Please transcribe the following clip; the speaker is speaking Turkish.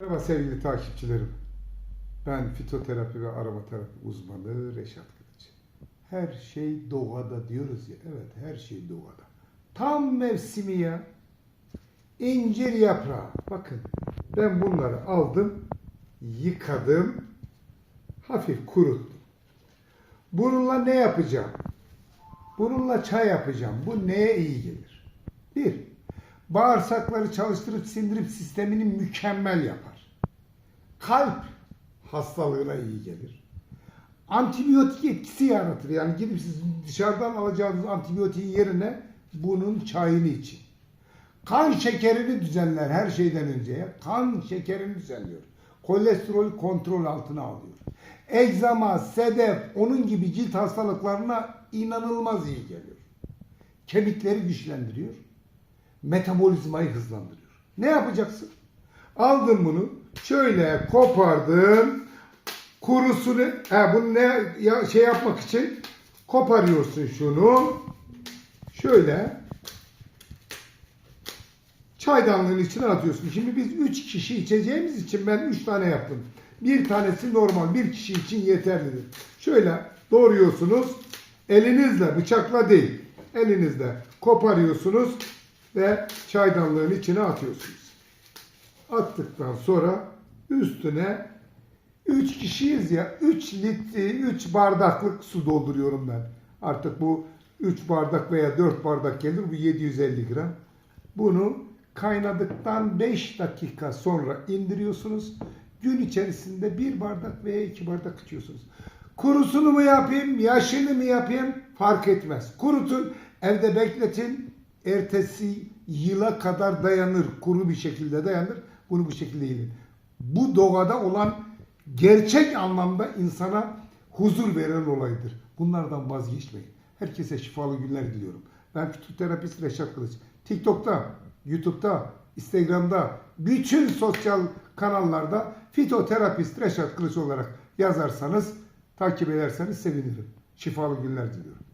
Merhaba sevgili takipçilerim. Ben fitoterapi ve aromaterapi uzmanı Reşat Kılıç. Her şey doğada diyoruz ya. Evet her şey doğada. Tam mevsimi ya. İncir yaprağı. Bakın ben bunları aldım, yıkadım, hafif kuruttum. Bununla ne yapacağım? Bununla çay yapacağım. Bu neye iyi gelir? Bir, bağırsakları çalıştırıp sindirim sistemini mükemmel yapar. Kalp hastalığına iyi gelir. Antibiyotik etkisi yaratır. Yani gidip siz dışarıdan alacağınız antibiyotiğin yerine bunun çayını için. Kan şekerini düzenler her şeyden önce. Kan şekerini düzenliyor. Kolesterolü kontrol altına alıyor. Egzama, sedef, onun gibi cilt hastalıklarına inanılmaz iyi geliyor. Kemikleri güçlendiriyor metabolizmayı hızlandırıyor. Ne yapacaksın? Aldın bunu, şöyle kopardın, kurusunu, he bunu ne ya, şey yapmak için koparıyorsun şunu, şöyle çaydanlığın içine atıyorsun. Şimdi biz 3 kişi içeceğimiz için ben 3 tane yaptım. Bir tanesi normal, bir kişi için yeterlidir. Şöyle doğruyorsunuz, elinizle, bıçakla değil, elinizle koparıyorsunuz ve çaydanlığın içine atıyorsunuz. Attıktan sonra üstüne 3 kişiyiz ya 3 litre 3 bardaklık su dolduruyorum ben. Artık bu 3 bardak veya 4 bardak gelir bu 750 gram. Bunu kaynadıktan 5 dakika sonra indiriyorsunuz. Gün içerisinde bir bardak veya iki bardak içiyorsunuz. Kurusunu mu yapayım, yaşını mı yapayım fark etmez. Kurutun, evde bekletin. Ertesi yıla kadar dayanır, kuru bir şekilde dayanır. Bunu bu şekilde yiyin. Bu doğada olan gerçek anlamda insana huzur veren olaydır. Bunlardan vazgeçmeyin. Herkese şifalı günler diliyorum. Ben fitoterapist Reşat Kılıç. TikTok'ta, YouTube'da, Instagram'da, bütün sosyal kanallarda fitoterapist Reşat Kılıç olarak yazarsanız, takip ederseniz sevinirim. Şifalı günler diliyorum.